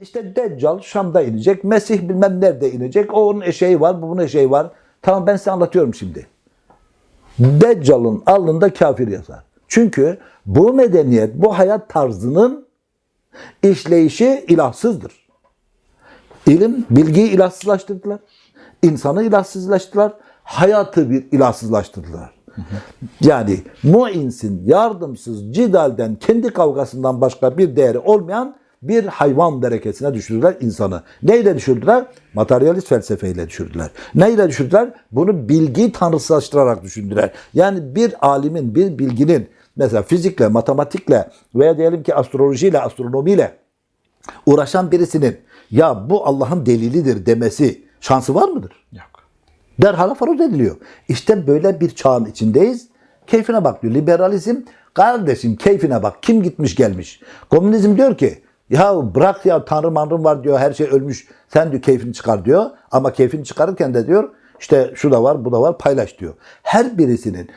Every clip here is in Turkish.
İşte Deccal Şam'da inecek, Mesih bilmem nerede inecek, o onun eşeği var, bu bunun eşeği var. Tamam ben size anlatıyorum şimdi. Deccal'ın alnında kafir yazar. Çünkü bu medeniyet, bu hayat tarzının işleyişi ilahsızdır. İlim, bilgiyi ilahsızlaştırdılar. İnsanı ilahsızlaştırdılar. Hayatı bir ilahsızlaştırdılar. Yani muinsin yardımsız cidalden kendi kavgasından başka bir değeri olmayan bir hayvan derekesine düşürdüler insanı. Neyle düşürdüler? Materyalist felsefeyle düşürdüler. Neyle düşürdüler? Bunu bilgi tanrısızlaştırarak düşündüler. Yani bir alimin, bir bilginin mesela fizikle, matematikle veya diyelim ki astrolojiyle, astronomiyle uğraşan birisinin ya bu Allah'ın delilidir demesi şansı var mıdır? Yok. Derhal faroz ediliyor. İşte böyle bir çağın içindeyiz. Keyfine bak diyor. Liberalizm kardeşim keyfine bak. Kim gitmiş gelmiş. Komünizm diyor ki ya bırak ya tanrı manrım var diyor. Her şey ölmüş. Sen diyor keyfini çıkar diyor. Ama keyfini çıkarırken de diyor işte şu da var bu da var paylaş diyor. Her birisinin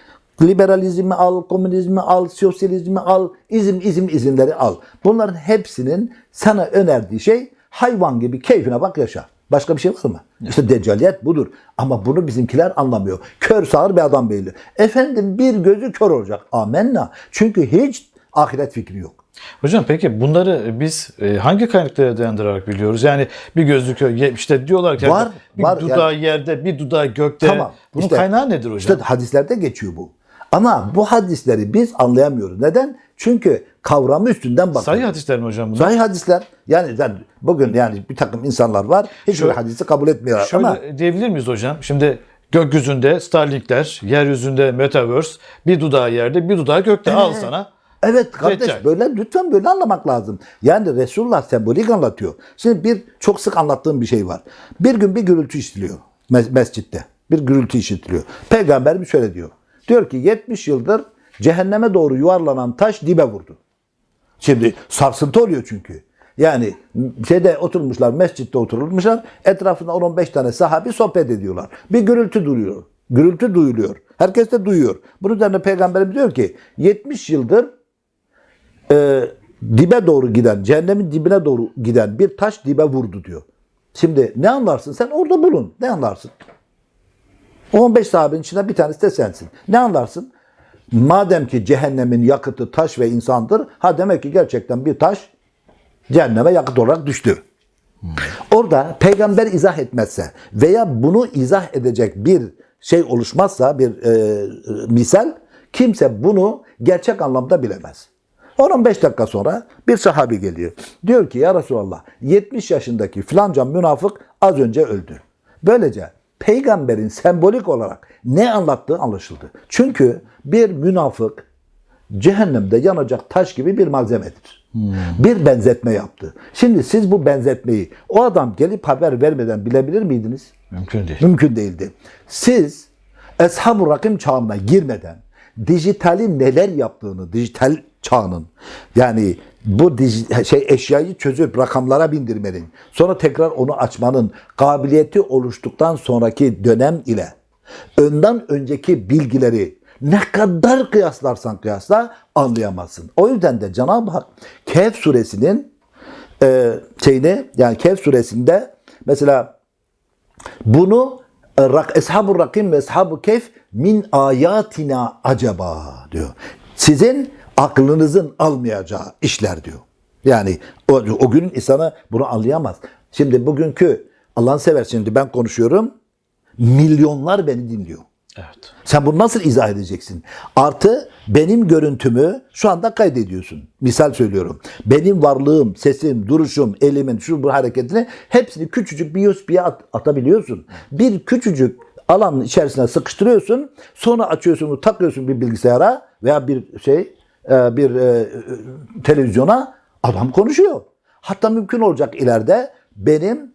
liberalizmi al, komünizmi al, sosyalizmi al, izim izim izinleri al. Bunların hepsinin sana önerdiği şey hayvan gibi keyfine bak yaşa. Başka bir şey var mı? İşte deccaliyet budur. Ama bunu bizimkiler anlamıyor. Kör sağır bir adam belli. Efendim bir gözü kör olacak. Amenna. Çünkü hiç ahiret fikri yok. Hocam peki bunları biz e, hangi kaynaklara dayandırarak biliyoruz? Yani bir gözlükü ye- işte diyorlar ki Var, bir var. dudağı yerde, bir dudağı gökte. Tamam. Bunun İşte- kaynağı nedir hocam? İşte hadislerde geçiyor bu. Ama bu hadisleri biz anlayamıyoruz. Neden? Çünkü kavramı üstünden bakıyoruz. Sahih hadisler mi hocam bunlar? Sahih hadisler. Yani bugün yani bir takım insanlar var. Hiçbir hadisi kabul etmiyorlar. Şöyle Ama diyebilir miyiz hocam? Şimdi gökyüzünde Starlinkler, yeryüzünde Metaverse, bir dudağı yerde, bir dudağı gökte. Al sana. Evet kardeş Deccal. böyle lütfen böyle anlamak lazım. Yani Resulullah sembolik anlatıyor. Şimdi bir çok sık anlattığım bir şey var. Bir gün bir gürültü işitiliyor mes- mescitte. Bir gürültü işitiliyor. Peygamber bir şöyle diyor. Diyor ki 70 yıldır cehenneme doğru yuvarlanan taş dibe vurdu. Şimdi sarsıntı oluyor çünkü. Yani şeyde oturmuşlar, mescitte oturmuşlar. Etrafında 10-15 tane sahabi sohbet ediyorlar. Bir gürültü duyuyor. Gürültü duyuluyor. Herkes de duyuyor. Bunun üzerine peygamberimiz diyor ki 70 yıldır e, dibe doğru giden, cehennemin dibine doğru giden bir taş dibe vurdu diyor. Şimdi ne anlarsın? Sen orada bulun. Ne anlarsın? O 15 sahabenin içinde bir tanesi de sensin. Ne anlarsın? Madem ki cehennemin yakıtı taş ve insandır, ha demek ki gerçekten bir taş cehenneme yakıt olarak düştü. Orada peygamber izah etmezse veya bunu izah edecek bir şey oluşmazsa, bir e, e, misal, kimse bunu gerçek anlamda bilemez. 10-15 dakika sonra bir sahabi geliyor. Diyor ki ya Resulallah 70 yaşındaki filanca münafık az önce öldü. Böylece peygamberin sembolik olarak ne anlattığı anlaşıldı. Çünkü bir münafık cehennemde yanacak taş gibi bir malzemedir. Bir benzetme yaptı. Şimdi siz bu benzetmeyi o adam gelip haber vermeden bilebilir miydiniz? Mümkün değil. Mümkün değildi. Siz Eshab-ı Rakım çağına girmeden dijitalin neler yaptığını, dijital çağının yani bu dij- şey eşyayı çözüp rakamlara bindirmenin, sonra tekrar onu açmanın kabiliyeti oluştuktan sonraki dönem ile önden önceki bilgileri ne kadar kıyaslarsan kıyasla anlayamazsın. O yüzden de Cenab-ı Hak Kehf suresinin e, şeyini yani Kehf suresinde mesela bunu e, Eshab-ı Rakim ve Eshab-ı Kehf min ayatina acaba diyor. Sizin aklınızın almayacağı işler diyor. Yani o, o günün insanı bunu anlayamaz. Şimdi bugünkü Allah'ını sever şimdi ben konuşuyorum. Milyonlar beni dinliyor. Evet. Sen bunu nasıl izah edeceksin? Artı benim görüntümü şu anda kaydediyorsun. Misal söylüyorum. Benim varlığım, sesim, duruşum, elimin, şu bu hareketini hepsini küçücük bir USB'ye at- atabiliyorsun. Bir küçücük alanın içerisine sıkıştırıyorsun. Sonra açıyorsun, takıyorsun bir bilgisayara veya bir şey, bir e, e, televizyona adam konuşuyor. Hatta mümkün olacak ileride benim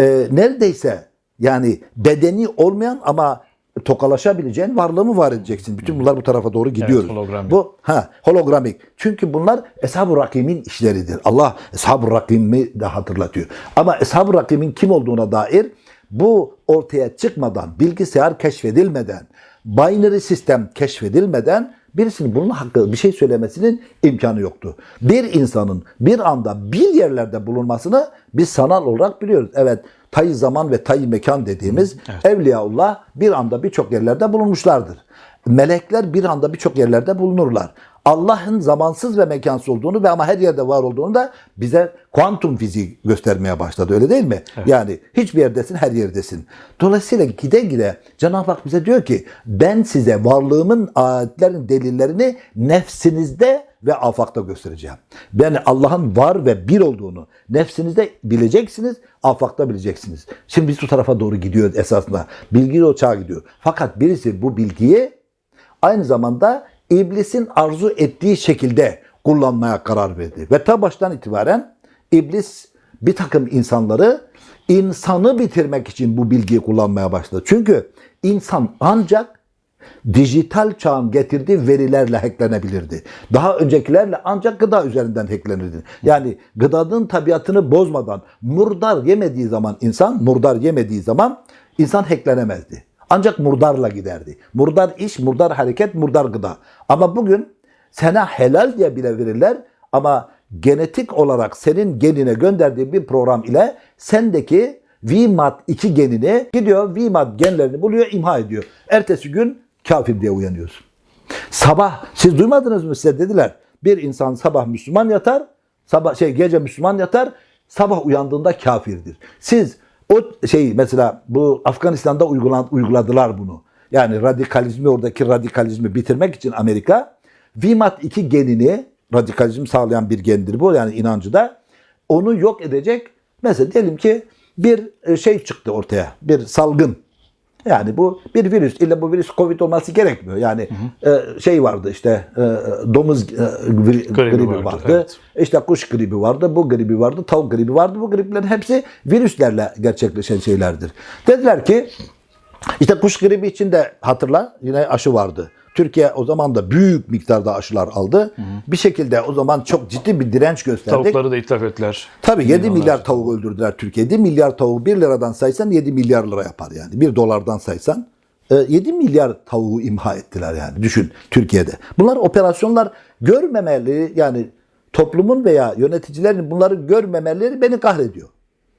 e, neredeyse yani bedeni olmayan ama tokalaşabileceğin varlığımı var edeceksin. Bütün bunlar bu tarafa doğru gidiyoruz. hologramik. Bu ha hologramik. Çünkü bunlar Eshab-ı Rakim'in işleridir. Allah Eshab-ı Rakim'i de hatırlatıyor. Ama Eshab-ı Rakim'in kim olduğuna dair bu ortaya çıkmadan, bilgisayar keşfedilmeden, binary sistem keşfedilmeden birisinin bunun hakkı bir şey söylemesinin imkanı yoktu. Bir insanın bir anda bir yerlerde bulunmasını biz sanal olarak biliyoruz. Evet tayı zaman ve tayı mekan dediğimiz Evliyaullah bir anda birçok yerlerde bulunmuşlardır. Melekler bir anda birçok yerlerde bulunurlar. Allah'ın zamansız ve mekansız olduğunu ve ama her yerde var olduğunu da bize kuantum fiziği göstermeye başladı öyle değil mi? Yani hiçbir yerdesin her yerdesin. Dolayısıyla gide gide Cenab-ı Hak bize diyor ki ben size varlığımın ayetlerin delillerini nefsinizde ve afakta göstereceğim. Ben Allah'ın var ve bir olduğunu nefsinizde bileceksiniz, afakta bileceksiniz. Şimdi biz bu tarafa doğru gidiyoruz esasında. Bilgi o çağa gidiyor. Fakat birisi bu bilgiyi aynı zamanda iblisin arzu ettiği şekilde kullanmaya karar verdi. Ve ta baştan itibaren iblis bir takım insanları insanı bitirmek için bu bilgiyi kullanmaya başladı. Çünkü insan ancak dijital çağın getirdiği verilerle hacklenebilirdi. Daha öncekilerle ancak gıda üzerinden hacklenirdi. Yani gıdanın tabiatını bozmadan murdar yemediği zaman insan, murdar yemediği zaman insan hacklenemezdi. Ancak murdarla giderdi. Murdar iş, murdar hareket, murdar gıda. Ama bugün sana helal diye bile verirler ama genetik olarak senin genine gönderdiği bir program ile sendeki VMAT2 genini gidiyor VMAT genlerini buluyor, imha ediyor. Ertesi gün kafir diye uyanıyorsun. Sabah siz duymadınız mı size dediler. Bir insan sabah Müslüman yatar, sabah şey gece Müslüman yatar, sabah uyandığında kafirdir. Siz o şey mesela bu Afganistan'da uygulan, uyguladılar bunu. Yani radikalizmi oradaki radikalizmi bitirmek için Amerika VMAT2 genini radikalizm sağlayan bir gendir bu yani inancıda onu yok edecek. Mesela diyelim ki bir e, şey çıktı ortaya. Bir salgın. Yani bu bir virüs. İlla bu virüs Covid olması gerekmiyor. Yani e, şey vardı işte e, domuz e, gri- gribi, vardı, vardı. evet. İşte kuş gribi vardı, bu gribi vardı, tavuk gribi vardı. Bu griplerin hepsi virüslerle gerçekleşen şeylerdir. Dediler ki işte kuş gribi için de hatırla yine aşı vardı. Türkiye o zaman da büyük miktarda aşılar aldı. Bir şekilde o zaman çok ciddi bir direnç gösterdik. Tavukları da itlaf ettiler. Tabii 7 Milyonlar. milyar tavuk öldürdüler Türkiye'de. 7 milyar tavuğu 1 liradan saysan 7 milyar lira yapar yani. 1 dolardan saysan. e, 7 milyar tavuğu imha ettiler yani. Düşün Türkiye'de. Bunlar operasyonlar görmemeli yani toplumun veya yöneticilerin bunları görmemeleri beni kahrediyor.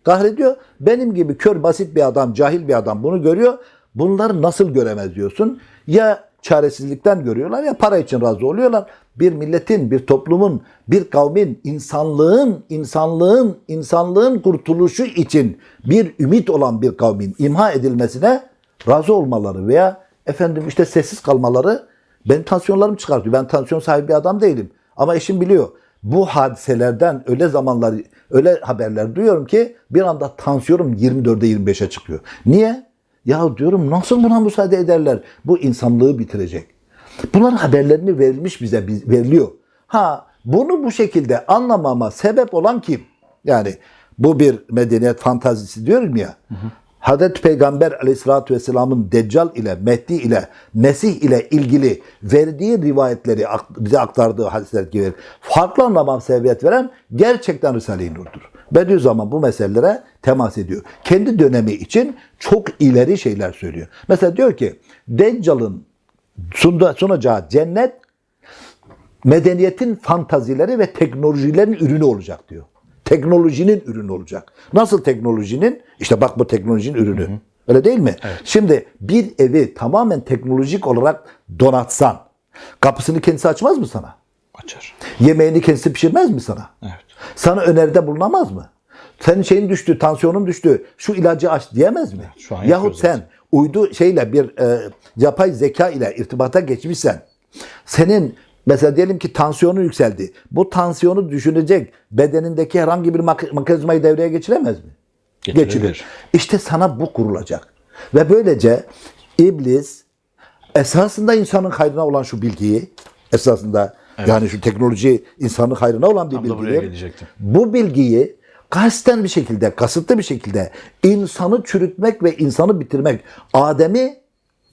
Kahrediyor. Benim gibi kör basit bir adam, cahil bir adam bunu görüyor. Bunları nasıl göremez diyorsun? Ya çaresizlikten görüyorlar ya para için razı oluyorlar. Bir milletin, bir toplumun, bir kavmin, insanlığın, insanlığın, insanlığın kurtuluşu için bir ümit olan bir kavmin imha edilmesine razı olmaları veya efendim işte sessiz kalmaları benim tansiyonlarım çıkartıyor. Ben tansiyon sahibi bir adam değilim. Ama eşim biliyor. Bu hadiselerden öyle zamanlar, öyle haberler duyuyorum ki bir anda tansiyonum 24'e 25'e çıkıyor. Niye? Ya diyorum nasıl buna müsaade ederler? Bu insanlığı bitirecek. Bunların haberlerini verilmiş bize biz- veriliyor. Ha bunu bu şekilde anlamama sebep olan kim? Yani bu bir medeniyet fantazisi diyorum ya. Hazreti Peygamber aleyhissalatü vesselamın Deccal ile, Mehdi ile, Mesih ile ilgili verdiği rivayetleri bize aktardığı hadisler gibi farklı anlama sebebiyet veren gerçekten Risale-i Nur'dur. Bediüzzaman bu meselelere temas ediyor. Kendi dönemi için çok ileri şeyler söylüyor. Mesela diyor ki Deccal'ın sunacağı cennet medeniyetin fantazileri ve teknolojilerin ürünü olacak diyor. Teknolojinin ürünü olacak. Nasıl teknolojinin? İşte bak bu teknolojinin ürünü. Öyle değil mi? Şimdi bir evi tamamen teknolojik olarak donatsan kapısını kendisi açmaz mı sana? Açar. Yemeğini kendisi pişirmez mi sana? Evet. Sana öneride bulunamaz mı? Senin şeyin düştü, tansiyonun düştü. Şu ilacı aç diyemez mi? şu an Yahut sen uydu şeyle bir e, yapay zeka ile irtibata geçmişsen senin mesela diyelim ki tansiyonu yükseldi. Bu tansiyonu düşünecek bedenindeki herhangi bir mekanizmayı devreye geçiremez mi? Geçirebilir. Geçirir. İşte sana bu kurulacak. Ve böylece iblis esasında insanın hayrına olan şu bilgiyi esasında yani şu teknoloji insanın hayrına olan bir gelecektim. bu bilgiyi kasten bir şekilde, kasıtlı bir şekilde insanı çürütmek ve insanı bitirmek, Adem'i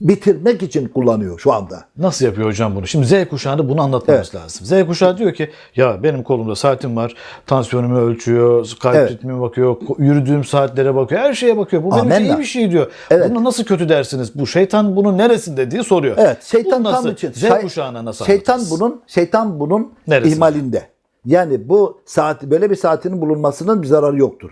bitirmek için kullanıyor şu anda. Nasıl yapıyor hocam bunu? Şimdi Z kuşağında bunu anlatmamız Evet. lazım. Z kuşağı diyor ki ya benim kolumda saatim var. Tansiyonumu ölçüyor, kalp Evet. ritmime bakıyor, yürüdüğüm saatlere bakıyor. Her şeye bakıyor. Bu benim için Amenna. iyi bir şey diyor. Evet. Bunu nasıl kötü dersiniz? Bu şeytan bunun neresinde diye soruyor. Evet, şeytan Bu nasıl? tam için. Z Şey- kuşağına nasıl Şeytan anlatırız? bunun şeytan bunun Neresinde? ihmalinde. Yani bu saat böyle bir saatinin bulunmasının bir zararı yoktur.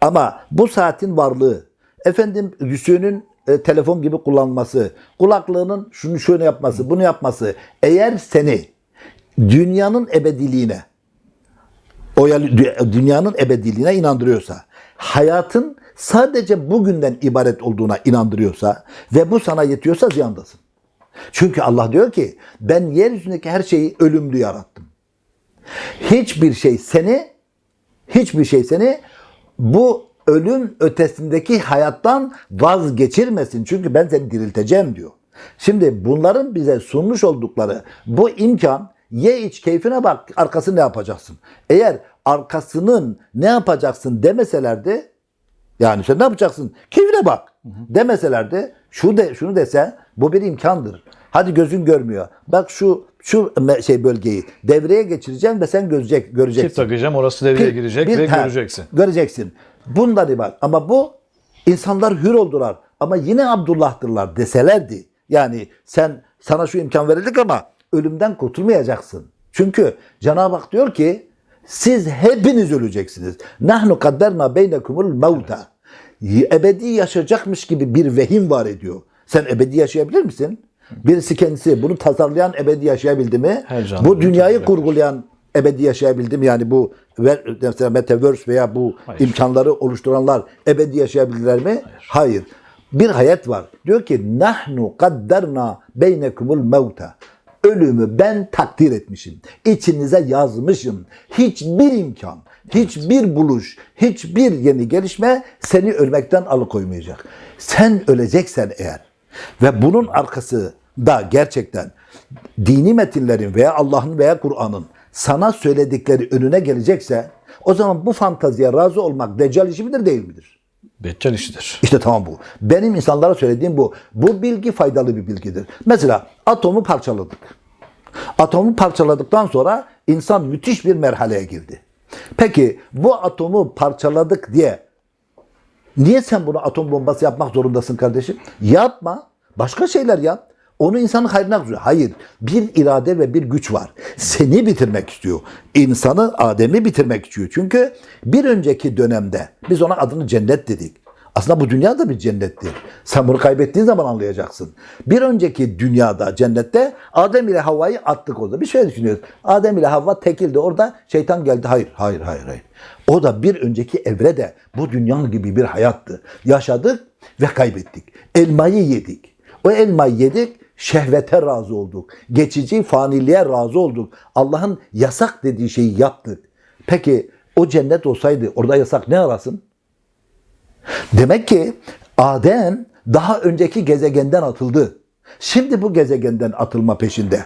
Ama bu saatin varlığı, efendim yüzüğünün e, telefon gibi kullanması, kulaklığının şunu şöyle yapması, bunu yapması eğer seni dünyanın ebediliğine dünyanın ebediliğine inandırıyorsa, hayatın sadece bugünden ibaret olduğuna inandırıyorsa ve bu sana yetiyorsa ziyandasın. Çünkü Allah diyor ki ben yeryüzündeki her şeyi ölümlü yarattım. Hiçbir şey seni hiçbir şey seni bu ölüm ötesindeki hayattan vazgeçirmesin. Çünkü ben seni dirilteceğim diyor. Şimdi bunların bize sunmuş oldukları bu imkan ye iç keyfine bak arkasını ne yapacaksın? Eğer arkasının ne yapacaksın demeselerdi yani sen ne yapacaksın? Keyfine bak. Demeselerdi şu de şunu dese bu bir imkandır. Hadi gözün görmüyor. Bak şu şu şey bölgeyi devreye geçireceğim ve sen görecek göreceksin. Çift takacağım orası devreye Bir- girecek bir- ve ha, göreceksin. Göreceksin. Bundan ibaret. Ama bu insanlar hür oldular. Ama yine Abdullah'tırlar deselerdi. Yani sen sana şu imkan verildik ama ölümden kurtulmayacaksın. Çünkü Cenab-ı Hak diyor ki siz hepiniz öleceksiniz. Nahnu kadderna beynekumul mevta. Ebedi yaşayacakmış gibi bir vehim var ediyor. Sen ebedi yaşayabilir misin? Birisi kendisi bunu tasarlayan ebedi yaşayabildi mi? Bu dünyayı kurgulayan ebedi yaşayabildi mi? Yani bu mesela metaverse veya bu Hayır. imkanları oluşturanlar ebedi yaşayabildiler mi? Hayır. Bir hayat var. Diyor ki nahnu kadderna beynekumul mevta. Ölümü ben takdir etmişim. İçinize yazmışım. Hiçbir imkan, hiçbir buluş, hiçbir yeni gelişme seni ölmekten alıkoymayacak. Sen öleceksen eğer ve bunun arkası da gerçekten dini metinlerin veya Allah'ın veya Kur'an'ın sana söyledikleri önüne gelecekse o zaman bu fantaziye razı olmak deccal işi midir değil midir? Deccal işidir. İşte tamam bu. Benim insanlara söylediğim bu. Bu bilgi faydalı bir bilgidir. Mesela atomu parçaladık. Atomu parçaladıktan sonra insan müthiş bir merhaleye girdi. Peki bu atomu parçaladık diye niye sen bunu atom bombası yapmak zorundasın kardeşim? Yapma. Başka şeyler yap. Onu insanın hayrına kuruyor. Hayır. Bir irade ve bir güç var. Seni bitirmek istiyor. İnsanı, Adem'i bitirmek istiyor. Çünkü bir önceki dönemde biz ona adını cennet dedik. Aslında bu dünya da bir cennettir. Sen bunu kaybettiğin zaman anlayacaksın. Bir önceki dünyada, cennette Adem ile Havva'yı attık orada. Bir şey düşünüyoruz. Adem ile Havva tekildi. Orada şeytan geldi. Hayır, hayır, hayır, hayır. O da bir önceki evrede bu dünya gibi bir hayattı. Yaşadık ve kaybettik. Elmayı yedik. O elmayı yedik, şehvete razı olduk. Geçici faniliğe razı olduk. Allah'ın yasak dediği şeyi yaptık. Peki o cennet olsaydı orada yasak ne arasın? Demek ki Adem daha önceki gezegenden atıldı. Şimdi bu gezegenden atılma peşinde.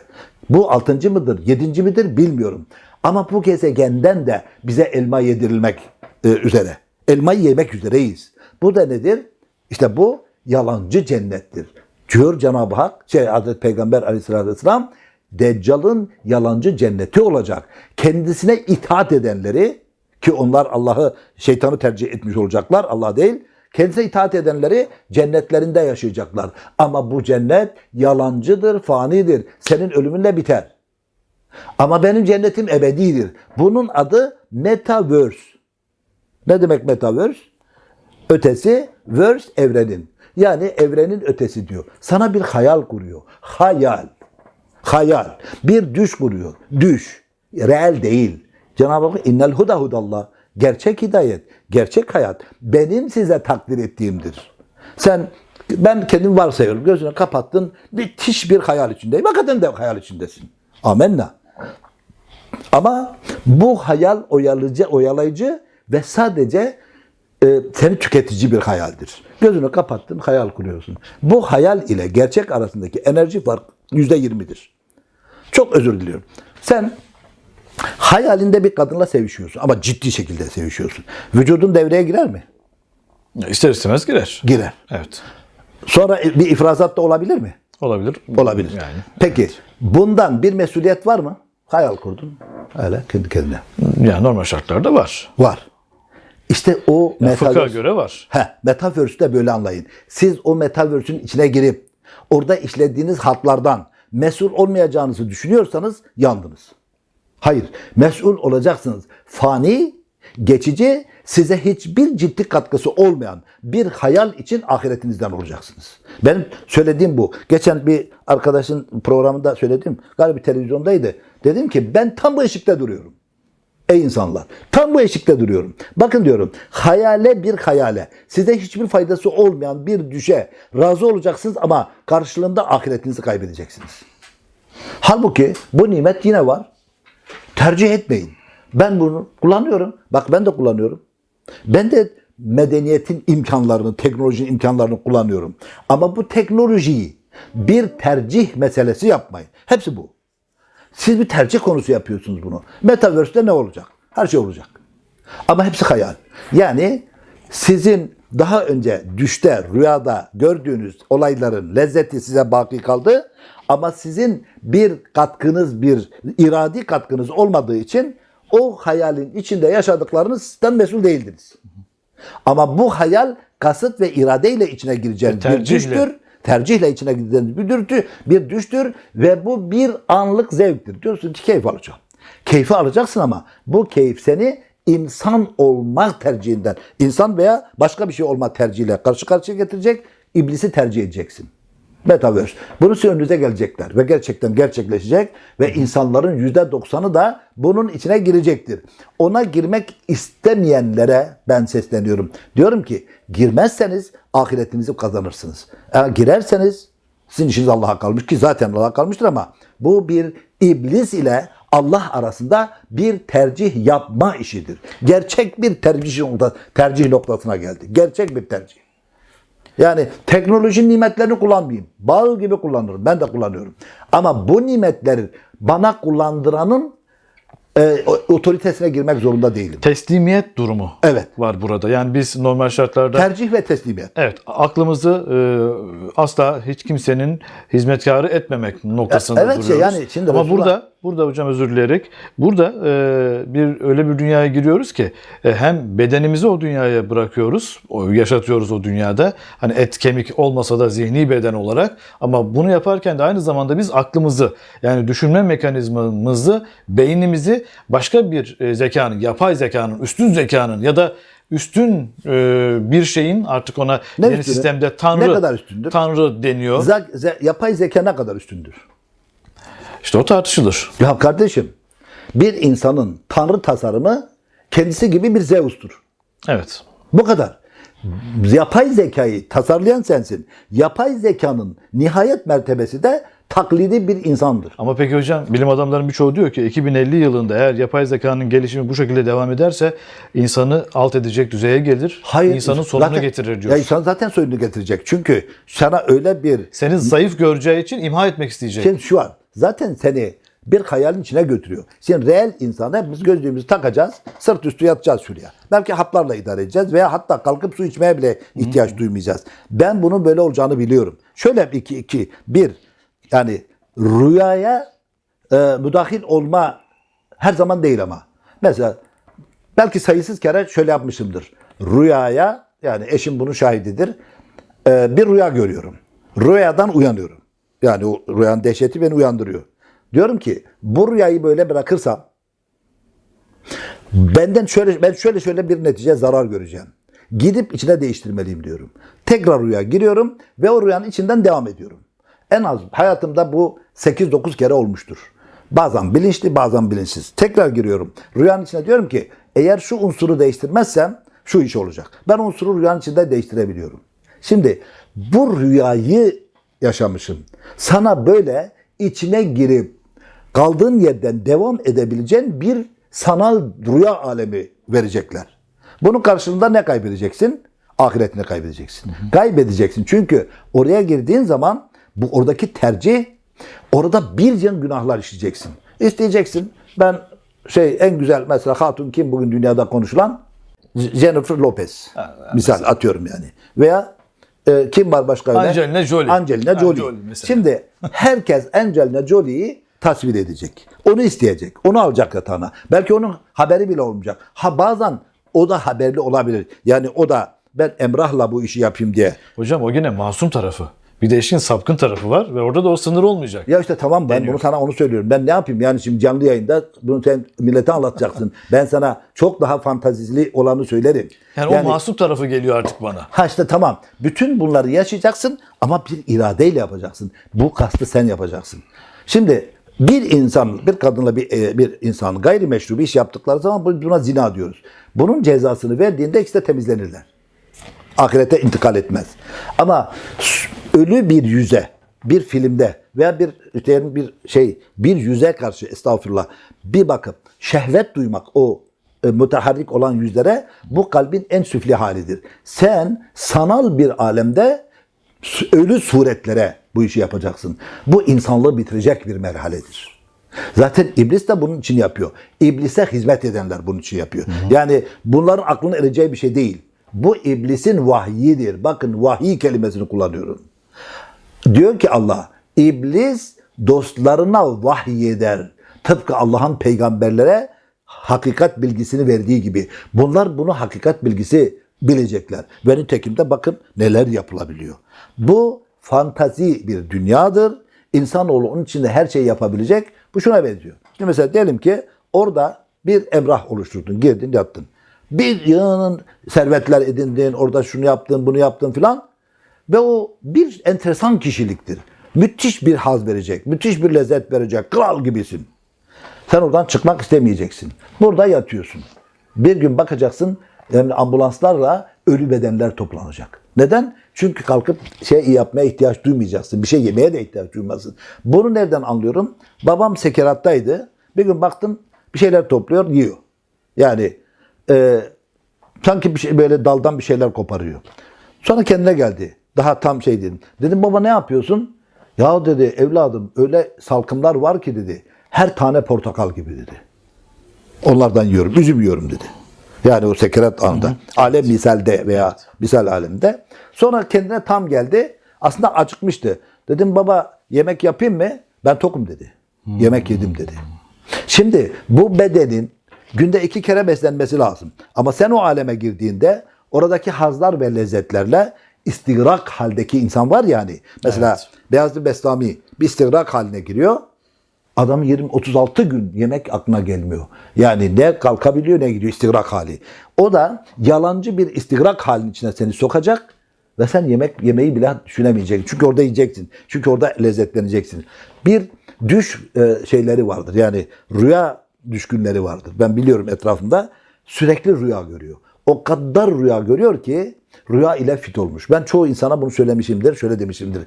Bu altıncı mıdır, yedinci midir bilmiyorum. Ama bu gezegenden de bize elma yedirilmek e, üzere. Elmayı yemek üzereyiz. Bu da nedir? İşte bu yalancı cennettir. Diyor Cenab-ı Hak, şey, Hazreti Peygamber aleyhissalatü vesselam, Deccal'ın yalancı cenneti olacak. Kendisine itaat edenleri, ki onlar Allah'ı, şeytanı tercih etmiş olacaklar, Allah değil. Kendisine itaat edenleri cennetlerinde yaşayacaklar. Ama bu cennet yalancıdır, fanidir. Senin ölümünle biter. Ama benim cennetim ebedidir. Bunun adı Metaverse. Ne demek Metaverse? Ötesi, verse evrenin. Yani evrenin ötesi diyor. Sana bir hayal kuruyor. Hayal. Hayal. Bir düş kuruyor. Düş. Reel değil. Cenab-ı Hak innel huda hudallah. Gerçek hidayet, gerçek hayat benim size takdir ettiğimdir. Sen ben kendim varsayıyorum. Gözünü kapattın. Müthiş bir hayal içindeyim. Hakikaten de hayal içindesin. Amenna. Ama bu hayal oyalayıcı, oyalayıcı ve sadece e, seni tüketici bir hayaldir. Gözünü kapattın, hayal kuruyorsun. Bu hayal ile gerçek arasındaki enerji fark yüzde yirmidir. Çok özür diliyorum. Sen hayalinde bir kadınla sevişiyorsun ama ciddi şekilde sevişiyorsun. Vücudun devreye girer mi? İster istemez girer. Girer. Evet. Sonra bir ifrazat da olabilir mi? Olabilir. Olabilir. Yani. Peki bundan bir mesuliyet var mı? Hayal kurdun. Öyle kendi kendine. Yani normal şartlarda var. Var. İşte o Fıkha metaverse, göre var. He, metaverse'ü de böyle anlayın. Siz o metaverse'ün içine girip orada işlediğiniz hatlardan mesul olmayacağınızı düşünüyorsanız yandınız. Hayır, mesul olacaksınız. Fani, geçici, size hiçbir ciddi katkısı olmayan bir hayal için ahiretinizden olacaksınız. Benim söylediğim bu. Geçen bir arkadaşın programında söyledim. Galiba televizyondaydı. Dedim ki ben tam bu eşikte duruyorum. Ey insanlar tam bu eşikte duruyorum. Bakın diyorum hayale bir hayale size hiçbir faydası olmayan bir düşe razı olacaksınız ama karşılığında ahiretinizi kaybedeceksiniz. Halbuki bu nimet yine var. Tercih etmeyin. Ben bunu kullanıyorum. Bak ben de kullanıyorum. Ben de medeniyetin imkanlarını, teknolojinin imkanlarını kullanıyorum. Ama bu teknolojiyi bir tercih meselesi yapmayın. Hepsi bu. Siz bir tercih konusu yapıyorsunuz bunu. Metaverse'de ne olacak? Her şey olacak. Ama hepsi hayal. Yani sizin daha önce düşte, rüyada gördüğünüz olayların lezzeti size baki kaldı. Ama sizin bir katkınız, bir iradi katkınız olmadığı için o hayalin içinde yaşadıklarınız sizden mesul değildiniz. Ama bu hayal kasıt ve iradeyle içine gireceğiniz bir düştür tercihle içine giden bir dürtü, bir düştür ve bu bir anlık zevktir. Diyorsun ki keyif alacağım. Keyfi alacaksın ama bu keyif seni insan olmak tercihinden, insan veya başka bir şey olma tercihiyle karşı karşıya getirecek, iblisi tercih edeceksin. Metaverse. Bunu sizin önünüze gelecekler ve gerçekten gerçekleşecek ve insanların %90'ı da bunun içine girecektir. Ona girmek istemeyenlere ben sesleniyorum. Diyorum ki girmezseniz ahiretinizi kazanırsınız. Eğer girerseniz sizin işiniz Allah'a kalmış ki zaten Allah'a kalmıştır ama bu bir iblis ile Allah arasında bir tercih yapma işidir. Gerçek bir tercih, tercih noktasına geldi. Gerçek bir tercih. Yani teknolojinin nimetlerini kullanmayayım. Bal gibi kullanırım. Ben de kullanıyorum. Ama bu nimetleri bana kullandıranın e, otoritesine girmek zorunda değilim. Teslimiyet durumu Evet. var burada. Yani biz normal şartlarda Tercih ve teslimiyet. Evet, aklımızı e, asla hiç kimsenin hizmetkarı etmemek noktasında evet, duruyoruz. yani şimdi Ama Resulullah- burada, burada hocam özür dileyerek, burada e, bir öyle bir dünyaya giriyoruz ki e, hem bedenimizi o dünyaya bırakıyoruz, o, yaşatıyoruz o dünyada. Hani et kemik olmasa da zihni beden olarak ama bunu yaparken de aynı zamanda biz aklımızı yani düşünme mekanizmamızı, beynimizi başka bir e, zekanın, yapay zekanın, üstün zekanın ya da üstün e, bir şeyin artık ona Ne yeni üstünü? sistemde tanrı Ne kadar üstündür? tanrı deniyor. Zek- ze- yapay zeka ne kadar üstündür? İşte o tartışılır. Ya kardeşim bir insanın tanrı tasarımı kendisi gibi bir Zeus'tur. Evet. Bu kadar. Yapay zekayı tasarlayan sensin. Yapay zekanın nihayet mertebesi de taklidi bir insandır. Ama peki hocam bilim adamlarının birçoğu diyor ki 2050 yılında eğer yapay zekanın gelişimi bu şekilde devam ederse insanı alt edecek düzeye gelir. insanın sonunu zaten- getirir diyor. Ya insan zaten sonunu getirecek. Çünkü sana öyle bir Seni zayıf göreceği için imha etmek isteyecek. Şimdi şu an zaten seni bir hayalin içine götürüyor. Şimdi reel insan hepimiz gözlüğümüzü takacağız, sırt üstü yatacağız şuraya. Belki haplarla idare edeceğiz veya hatta kalkıp su içmeye bile ihtiyaç duymayacağız. Ben bunun böyle olacağını biliyorum. Şöyle iki, iki bir yani rüyaya e, müdahil olma her zaman değil ama. Mesela belki sayısız kere şöyle yapmışımdır. Rüyaya yani eşim bunun şahididir. e, bir rüya görüyorum. Rüyadan uyanıyorum. Yani o rüyanın dehşeti beni uyandırıyor. Diyorum ki bu rüyayı böyle bırakırsam benden şöyle ben şöyle şöyle bir netice zarar göreceğim. Gidip içine değiştirmeliyim diyorum. Tekrar rüya giriyorum ve o rüyanın içinden devam ediyorum. En az hayatımda bu 8-9 kere olmuştur. Bazen bilinçli bazen bilinçsiz. Tekrar giriyorum. Rüyanın içine diyorum ki eğer şu unsuru değiştirmezsem şu iş olacak. Ben unsuru rüyanın içinde değiştirebiliyorum. Şimdi bu rüyayı yaşamışım. Sana böyle içine girip kaldığın yerden devam edebileceğin bir sanal rüya alemi verecekler. Bunun karşılığında ne kaybedeceksin? Ahiretini kaybedeceksin. Kaybedeceksin. Çünkü oraya girdiğin zaman bu oradaki tercih orada bir can günahlar işleyeceksin. İsteyeceksin. Ben şey en güzel mesela hatun kim bugün dünyada konuşulan? Jennifer Lopez. Misal atıyorum yani. Veya e, kim var başka öyle? Angelina Jolie. Angelina Jolie. Jolie mesela. Şimdi herkes Angelina Jolie'yi tasvir edecek. Onu isteyecek. Onu alacak yatağına. Belki onun haberi bile olmayacak. Ha bazen o da haberli olabilir. Yani o da ben Emrah'la bu işi yapayım diye. Hocam o yine masum tarafı. Bir de işin sapkın tarafı var ve orada da o sınır olmayacak. Ya işte tamam ben Deniyor. bunu sana onu söylüyorum. Ben ne yapayım yani şimdi canlı yayında bunu sen millete anlatacaksın. ben sana çok daha fantazili olanı söylerim. Yani, o masum tarafı geliyor artık bana. Ha işte tamam. Bütün bunları yaşayacaksın ama bir iradeyle yapacaksın. Bu kastı sen yapacaksın. Şimdi bir insan, bir kadınla bir, e, bir insan gayrimeşru bir iş yaptıkları zaman bu- buna zina diyoruz. Bunun cezasını verdiğinde ikisi de temizlenirler. Ahirete intikal etmez. Ama ölü bir yüze, bir filmde veya bir diyelim bir şey, bir yüze karşı estağfurullah bir bakıp şehvet duymak o e, müteharrik olan yüzlere bu kalbin en süfli halidir. Sen sanal bir alemde ölü suretlere bu işi yapacaksın. Bu insanlığı bitirecek bir merhaledir. Zaten iblis de bunun için yapıyor. İblise hizmet edenler bunun için yapıyor. Yani bunların aklına ereceği bir şey değil. Bu iblisin vahyidir. Bakın vahiy kelimesini kullanıyorum. Diyor ki Allah, iblis dostlarına vahyeder. Tıpkı Allah'ın peygamberlere hakikat bilgisini verdiği gibi. Bunlar bunu hakikat bilgisi bilecekler. Ve nitekim de bakın neler yapılabiliyor. Bu fantazi bir dünyadır. İnsanoğlu onun içinde her şeyi yapabilecek. Bu şuna benziyor. Şimdi mesela diyelim ki orada bir emrah oluşturdun, girdin, yattın. Bir yığının servetler edindin, orada şunu yaptın, bunu yaptın filan. Ve o bir enteresan kişiliktir. Müthiş bir haz verecek, müthiş bir lezzet verecek, kral gibisin. Sen oradan çıkmak istemeyeceksin. Burada yatıyorsun. Bir gün bakacaksın yani ambulanslarla ölü bedenler toplanacak. Neden? Çünkü kalkıp şey yapmaya ihtiyaç duymayacaksın. Bir şey yemeye de ihtiyaç duymazsın. Bunu nereden anlıyorum? Babam sekerattaydı. Bir gün baktım bir şeyler topluyor, yiyor. Yani e, sanki bir şey böyle daldan bir şeyler koparıyor. Sonra kendine geldi. Daha tam şey dedim. Dedim baba ne yapıyorsun? Ya dedi evladım öyle salkımlar var ki dedi. Her tane portakal gibi dedi. Onlardan yiyorum. Üzüm yiyorum dedi. Yani o sekerat anında. Alem misalde veya misal alemde. Sonra kendine tam geldi. Aslında acıkmıştı. Dedim baba yemek yapayım mı? Ben tokum dedi. Yemek yedim dedi. Şimdi bu bedenin günde iki kere beslenmesi lazım. Ama sen o aleme girdiğinde oradaki hazlar ve lezzetlerle istigrak haldeki insan var yani. Mesela Evet. Beyazlı Bestami bir istigrak haline giriyor. Adam 20 36 gün yemek aklına gelmiyor. Yani ne kalkabiliyor ne gidiyor istigrak hali. O da yalancı bir istigrak halinin içine seni sokacak ve sen yemek yemeyi bile düşünemeyeceksin. Çünkü orada yiyeceksin. Çünkü orada lezzetleneceksin. Bir düş e, şeyleri vardır. Yani rüya düşkünleri vardır. Ben biliyorum etrafımda sürekli rüya görüyor. O kadar rüya görüyor ki rüya ile fit olmuş. Ben çoğu insana bunu söylemişimdir, şöyle demişimdir.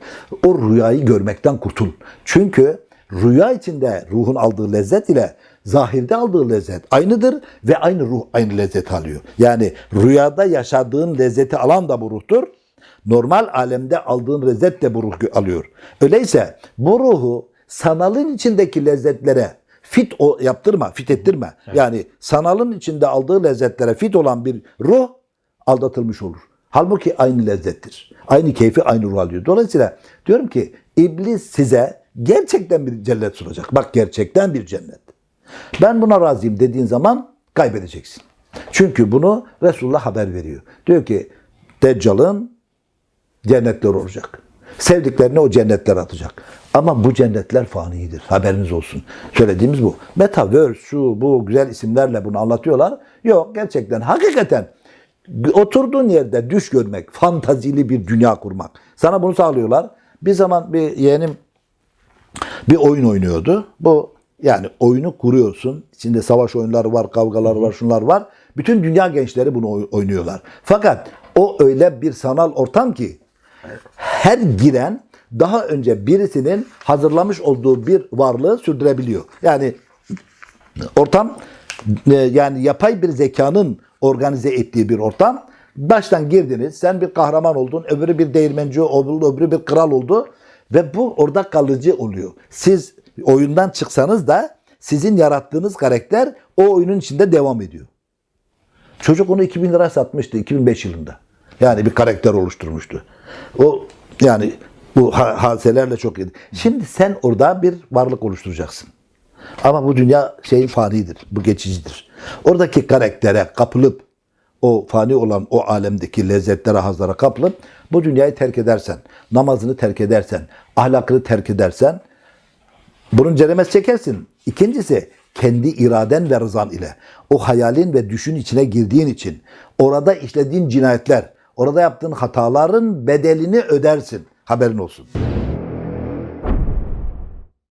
O rüyayı görmekten kurtul. Çünkü rüya içinde ruhun aldığı lezzet ile zahirde aldığı lezzet aynıdır ve aynı ruh aynı lezzet alıyor. Yani rüyada yaşadığın lezzeti alan da bu ruhtur. Normal alemde aldığın lezzet de bu ruh alıyor. Öyleyse bu ruhu sanalın içindeki lezzetlere fit o, yaptırma, fit ettirme. Yani sanalın içinde aldığı lezzetlere fit olan bir ruh aldatılmış olur. Halbuki aynı lezzettir. Aynı keyfi aynı ruh alıyor. Dolayısıyla diyorum ki iblis size gerçekten bir cennet sunacak. Bak gerçekten bir cennet. Ben buna razıyım dediğin zaman kaybedeceksin. Çünkü bunu Resulullah haber veriyor. Diyor ki Deccal'ın cennetler olacak. Sevdiklerini o cennetler atacak. Ama bu cennetler fanidir. Haberiniz olsun. Söylediğimiz bu. Metaverse, şu, bu güzel isimlerle bunu anlatıyorlar. Yok gerçekten, hakikaten oturduğun yerde düş görmek, fantazili bir dünya kurmak. Sana bunu sağlıyorlar. Bir zaman bir yeğenim bir oyun oynuyordu. Bu yani oyunu kuruyorsun. İçinde savaş oyunları var, kavgalar var, şunlar var. Bütün dünya gençleri bunu oy- oynuyorlar. Fakat o öyle bir sanal ortam ki her giren daha önce birisinin hazırlamış olduğu bir varlığı sürdürebiliyor. Yani ortam e, yani yapay bir zekanın organize ettiği bir ortam. Baştan girdiniz. Sen bir kahraman oldun. Öbürü bir değirmenci oldu. Öbürü bir kral oldu. Ve bu orada kalıcı oluyor. Siz oyundan çıksanız da sizin yarattığınız karakter o oyunun içinde devam ediyor. Çocuk onu 2000 lira satmıştı 2005 yılında. Yani bir karakter oluşturmuştu. O yani bu ha- hadiselerle çok iyi. Şimdi sen orada bir varlık oluşturacaksın. Ama bu dünya şey fanidir, bu geçicidir. Oradaki karaktere kapılıp o fani olan o alemdeki lezzetlere, hazlara kapılıp bu dünyayı terk edersen, namazını terk edersen, ahlakını terk edersen bunun ceremesi çekersin. İkincisi kendi iraden ve rızan ile o hayalin ve düşün içine girdiğin için orada işlediğin cinayetler, orada yaptığın hataların bedelini ödersin. Haberin olsun.